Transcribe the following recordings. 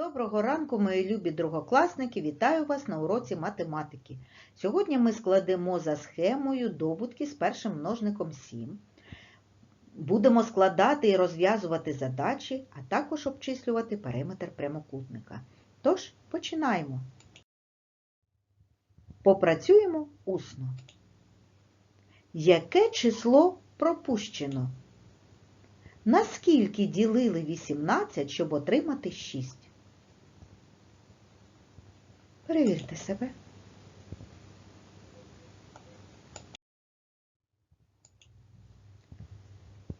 Доброго ранку, мої любі другокласники! Вітаю вас на уроці математики. Сьогодні ми складемо за схемою добутки з першим множником 7. Будемо складати і розв'язувати задачі, а також обчислювати периметр прямокутника. Тож, починаємо. Попрацюємо усно. Яке число пропущено? Наскільки ділили 18, щоб отримати 6? Перевірте себе.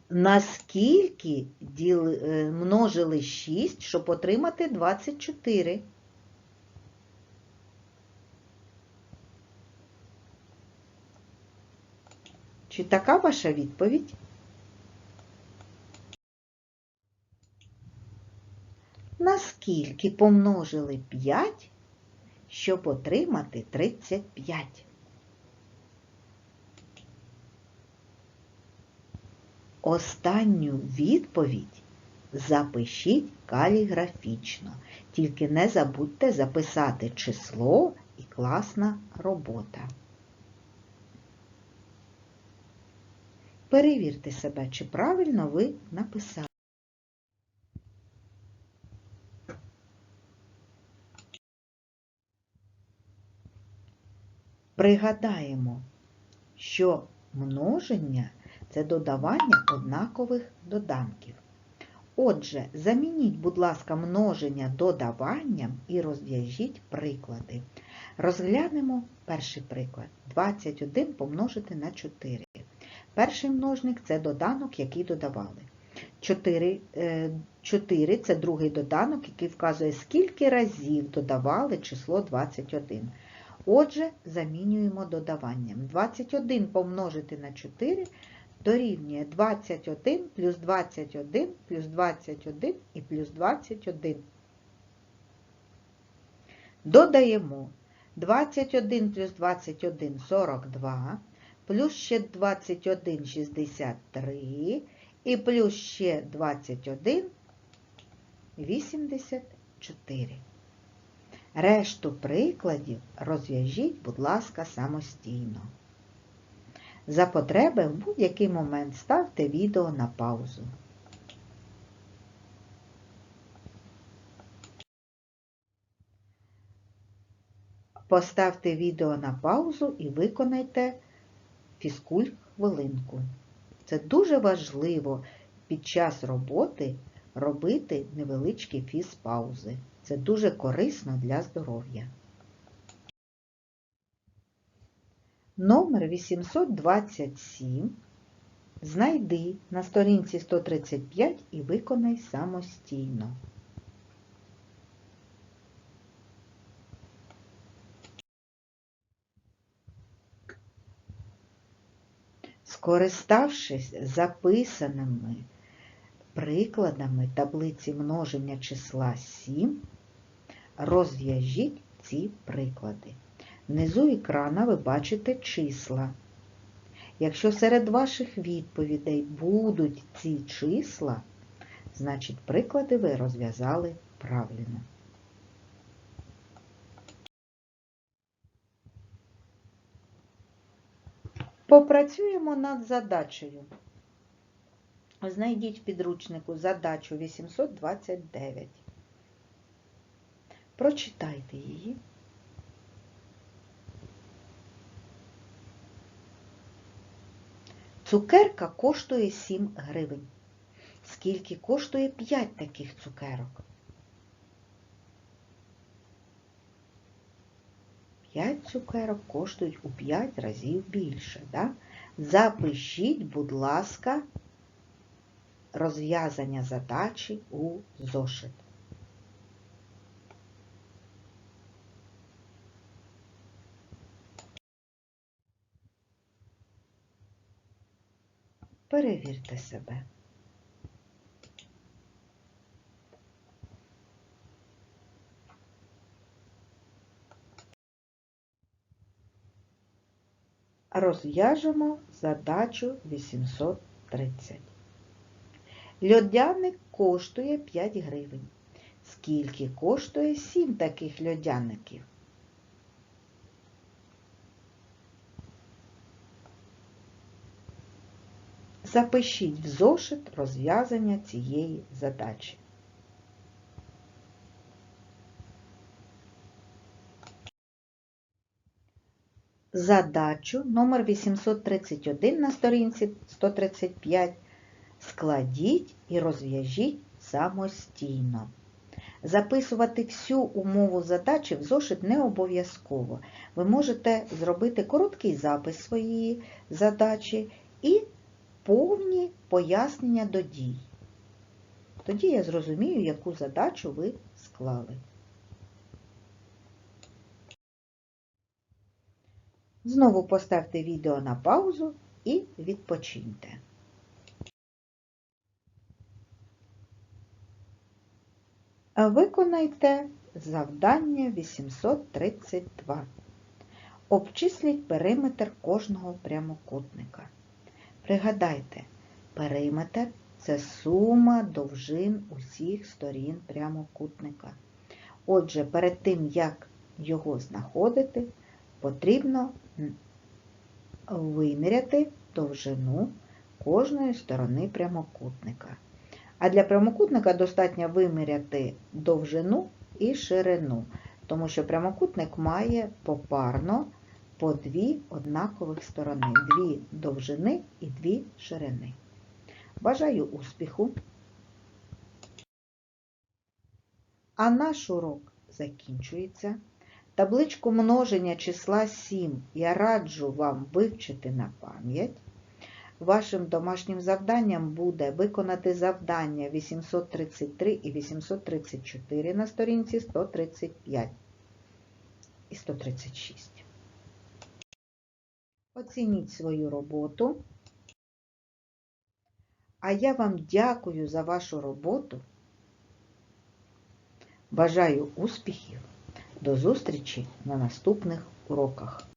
Наскільки е, множили 6, щоб отримати 24? Чи така ваша відповідь? Наскільки помножили 5, щоб отримати 35? Останню відповідь запишіть каліграфічно. Тільки не забудьте записати число і класна робота. Перевірте себе, чи правильно ви написали. Пригадаємо, що множення це додавання однакових доданків. Отже, замініть, будь ласка, множення додаванням і розв'яжіть приклади. Розглянемо перший приклад. 21 помножити на 4. Перший множник це доданок, який додавали. 4, 4 це другий доданок, який вказує, скільки разів додавали число 21. Отже, замінюємо додаванням. 21 помножити на 4 дорівнює 21 плюс 21 плюс 21 і плюс 21. Додаємо 21 плюс 21 – 42, плюс ще 21 – 63, і плюс ще 21 – 84. Решту прикладів розв'яжіть, будь ласка, самостійно. За потреби в будь-який момент ставте відео на паузу. Поставте відео на паузу і виконайте фізкуль хвилинку. Це дуже важливо під час роботи робити невеличкі фізпаузи. Це дуже корисно для здоров'я. Номер 827 знайди на сторінці 135 і виконай самостійно. Скориставшись записаними прикладами таблиці множення числа 7, розв'яжіть ці приклади. Внизу екрана ви бачите числа. Якщо серед ваших відповідей будуть ці числа, значить приклади ви розв'язали правильно. Попрацюємо над задачею. Знайдіть в підручнику задачу 829. Прочитайте її. Цукерка коштує 7 гривень. Скільки коштує 5 таких цукерок? 5 цукерок коштують у 5 разів більше. Да? Запишіть, будь ласка, розв'язання задачі у зошит. Перевірте себе. Розв'яжемо задачу 830. Льодяник коштує 5 гривень. скільки коштує сім таких льодяників? Запишіть в зошит розв'язання цієї задачі. Задачу номер 831 на сторінці 135 складіть і розв'яжіть самостійно. Записувати всю умову задачі в зошит не обов'язково. Ви можете зробити короткий запис своєї задачі і повні пояснення до дій. Тоді я зрозумію, яку задачу ви склали. Знову поставте відео на паузу і відпочиньте. Виконайте завдання 832. Обчисліть периметр кожного прямокутника. Пригадайте, периметр це сума довжин усіх сторін прямокутника. Отже, перед тим, як його знаходити, потрібно виміряти довжину кожної сторони прямокутника. А для прямокутника достатньо виміряти довжину і ширину, тому що прямокутник має попарно по дві однакових сторони, дві довжини і дві ширини. Бажаю успіху! А наш урок закінчується. Табличку множення числа 7 я раджу вам вивчити на пам'ять. Вашим домашнім завданням буде виконати завдання 833 і 834 на сторінці 135 і 136. Оцініть свою роботу. А я вам дякую за вашу роботу. Бажаю успіхів! До зустрічі на наступних уроках!